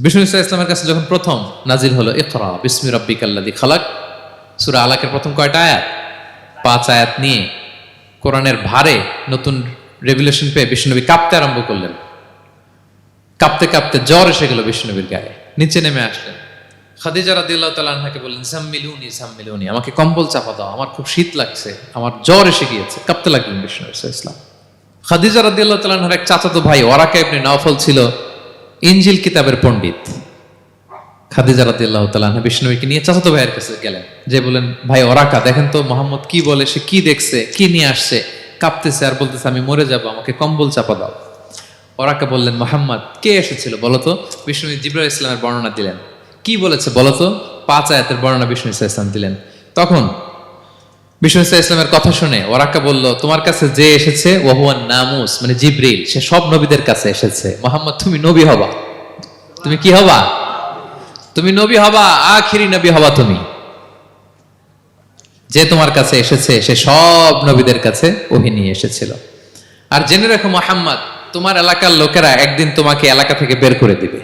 বিষ্ণু ইসা ইসলামের কাছে যখন প্রথম নাজিল হলো, ইকরা বিসমি রব্বিক আল্লাদি খালাক সুরা আলাকের প্রথম কয়টা আয়াত? পাঁচ আয়াত নিয়ে কোরআনের ভারে নতুন রেভুলেশন পেয়ে বিষ্ণুনবী কাঁপতে আরম্ভ করলেন। কাঁপতে কাঁপতে জ্বর এসে গেল বিষ্ণুনবীর গায়ে। নিচে নেমে আসলেন। খাদিজা রাদিল্লাহ তালাহাকে বললেন, জাম্মিলুনি জাম্মিলুনি, আমাকে কম্বল চাপা দাও, আমার খুব শীত লাগছে, আমার জ্বর এসে গিয়েছে কাঁপতে লাগলেন বিষ্ণু ইসা ইসলাম খাদিজা রাদিল্লাহ তালাহার এক চাচাতো ভাই ওরাকা ইবনে নওফল ছিল। ইঞ্জিল কিতাবের পণ্ডিত। খাদিজা রাদিল্লাহ তালাহ বিষ্ণুকে নিয়ে চাচাতো ভাইয়ের কাছে গেলেন। যে বলেন ভাই, ওরাকা, দেখেন তো, মোহাম্মদ কি বলে, সে কি দেখছে, কি নিয়ে আসছে, কাঁপতেছে আর বলতেছে, আমি মরে যাব, আমাকে কম্বল চাপা দাও। ওরাকা বললেন, মোহাম্মদ, কে এসেছিল বলতো বিষ্ণু জিব্রাহ ইসলামের বর্ণনা দিলেন। কি বলেছে বলতো পাঁচ আয়াতের বর্ণনা বিষ্ণু ইসা ইসলাম দিলেন। তখন বিষ্ণু ইসলামের কথা শুনে ওরাকা বলল, তোমার কাছে যে এসেছে ওহুয়ান নামুস মানে জিব্রিল, সে সব নবীদের কাছে এসেছে। মোহাম্মদ, তুমি নবী হবা। তুমি কি হবা? তুমি নবী হবা, আখিরি নবী হবা তুমি। যে তোমার কাছে এসেছে, সে সব নবীদের কাছে ওহি নিয়ে এসেছিল। আর জেনে রাখো মোহাম্মদ, তোমার এলাকার লোকেরা একদিন তোমাকে এলাকা থেকে বের করে দিবে।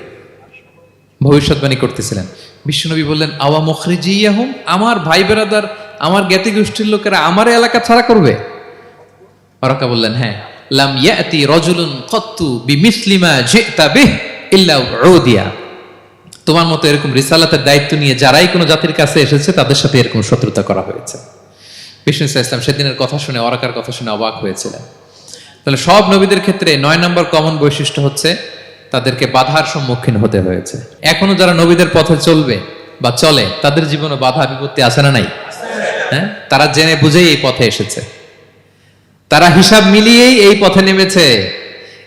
ভবিষ্যৎবাণী করতেছিলেন। বিশ্বনবী বললেন, আওয়া মুখরিজিয়াহুম, আমার ভাই বেরাদার আমার জ্ঞাতি গোষ্ঠীর লোকেরা আমার এলাকা ছাড়া করবে? ওরাকা বললেন হ্যাঁ। লাম ইয়াতি রজুলুন কত্তু বিমিসলিমা জিতা বিহ ইল্লা উদিয়া তোমার মতো এরকম রিসালাতের দায়িত্ব নিয়ে যারাই কোনো জাতির কাছে এসেছে, তাদের সাথে এরকম শত্রুতা করা হয়েছে। বিষ্ণু ইসলাম সেদিনের কথা শুনে, ওরাকার কথা শুনে অবাক হয়েছিলেন। তাহলে সব নবীদের ক্ষেত্রে নয় নম্বর কমন বৈশিষ্ট্য হচ্ছে, তাদেরকে বাধার সম্মুখীন হতে হয়েছে। এখনও যারা নবীদের পথে চলবে বা চলে, তাদের জীবনে বাধা বিপত্তি আসে না নাই? হ্যাঁ? তারা জেনে বুঝেই এই পথে এসেছে। তারা হিসাব মিলিয়েই এই পথে নেমেছে।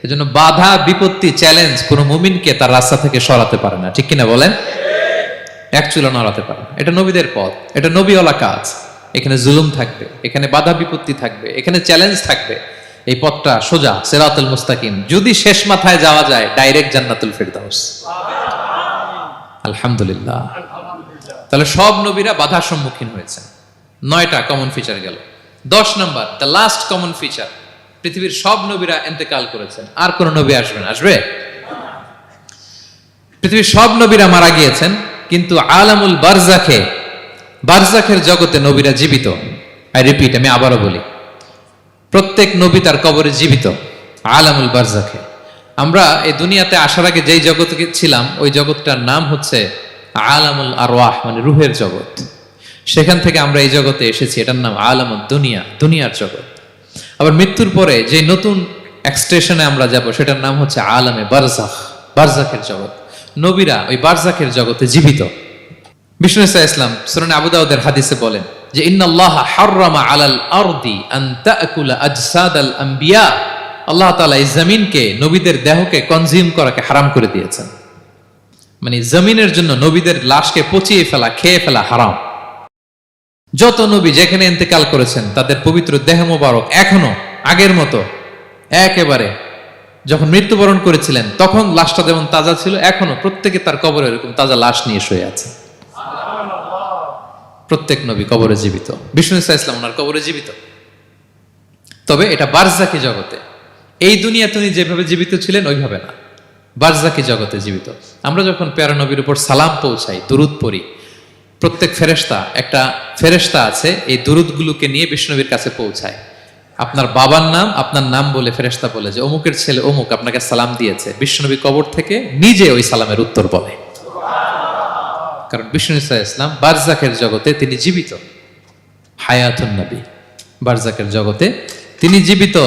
এজন্য বাধা, বিপত্তি চ্যালেঞ্জ কোনো মুমিনকে তার রাস্তা থেকে সরাতে পারে না। ঠিক কিনা বলেন? এক চুলো নড়াতে পারে এটা নবীদের পথ। এটা নবীওয়ালা কাজ। এখানে জুলুম থাকবে, এখানে বাধা, বিপত্তি থাকবে, এখানে চ্যালেঞ্জ থাকবে। এই পথটা সোজা, সেরাতুল মুস্তাকিম। যদি শেষ মাথায় যাওয়া যায় ডাইরেক্ট জান্নাতুল ফেরদাউস। আলহামদুলিল্লাহ। তাহলে সব নবীরা বাধার সম্মুখীন হয়েছে নয়টা কমন ফিচার গেল। দশ নম্বর দ্য লাস্ট কমন ফিচার পৃথিবীর সব নবীরা এন্তেকাল করেছেন। আর কোন নবী আসবে না। আসবে? পৃথিবীর সব নবীরা মারা গিয়েছেন, কিন্তু আলামুল বারজাখে, বারজাখের জগতে নবীরা জীবিত। আই রিপিট আমি আবারও বলি, প্রত্যেক নবী তার কবরে জীবিত আলামুল বারজাখে। আমরা এই দুনিয়াতে আসার আগে যেই জগতে ছিলাম, ওই জগৎটার নাম হচ্ছে আলামুল আরওয়াহ মানে রুহের জগৎ। সেখান থেকে আমরা এই জগতে এসেছি। এটার নাম আলামুল দুনিয়া, দুনিয়ার জগৎ। আবার মৃত্যুর পরে যে নতুন এক্সটেশনে আমরা যাব, সেটার নাম হচ্ছে আলামে বারজাখ, বারজাখের জগৎ। নবীরা ওই বারজাখের জগতে জীবিত। বিষ্ণু ইসা ইসলাম সুরান আবু দাউদের হাদিসে বলেন যে, ইন্নাল্লাহ হাররামা আলাল আরদি আন তাকুলা আজসাদাল আম্বিয়া। আল্লাহ তাআলা এই জমিনকে, নবীদের দেহকে কনজিউম করাকে হারাম করে দিয়েছেন। মানে জমিনের জন্য নবীদের লাশকে পচিয়ে ফেলা, খেয়ে ফেলা হারাম। যত নবী যেখানে ইন্তেকাল করেছেন, তাদের পবিত্র দেহ মোবারক এখনও, আগের মতো, একেবারে। যখন মৃত্যুবরণ করেছিলেন, তখন লাশটা যেমন তাজা ছিল, এখনও প্রত্যেকে তার কবরে এরকম তাজা লাশ নিয়ে শুয়ে আছে। প্রত্যেক নবী কবরে জীবিত। বিষ্ণু ইসা ইসলাম ওনার কবরে জীবিত। তবে এটা বারজাকি জগতে। এই দুনিয়া তিনি যেভাবে জীবিত ছিলেন, ওইভাবে না। বারজাকি জগতে জীবিত। আমরা যখন প্যারা নবীর উপর সালাম পৌঁছাই, দুরুদ পড়ি প্রত্যেক ফেরেস্তা একটা ফেরেস্তা আছে, এই দুরুদগুলোকে নিয়ে বিষ্ণবীর কাছে পৌঁছায়। আপনার বাবার নাম, আপনার নাম বলে ফেরেস্তা বলে যে, অমুকের ছেলে অমুক, আপনাকে সালাম দিয়েছে। বিষ্ণবী কবর থেকে নিজে ওই সালামের উত্তর বলে। কারণ বিষ্ণু ইসা ইসলাম বারজাকের জগতে তিনি জীবিত। হায়াতুন নবী, বারজাকের জগতে তিনি জীবিত।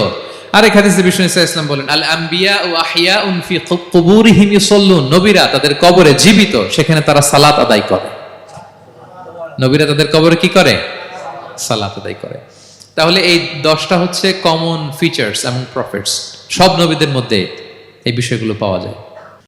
আর এখানে বিষ্ণু ইসা ইসলাম বলেন, আল আম্বিয়া ও আহিয়া উনফি কুবুরিহিম ইউসাল্লুন। নবীরা তাদের কবরে জীবিত, সেখানে তারা সালাত আদায় করে। নবীরা তাদের কবরে কি করে? সালাত আদায় করে। তাহলে এই দশটা হচ্ছে কমন ফিচার্স এবং প্রফিটস সব নবীদের মধ্যে এই বিষয়গুলো পাওয়া যায়।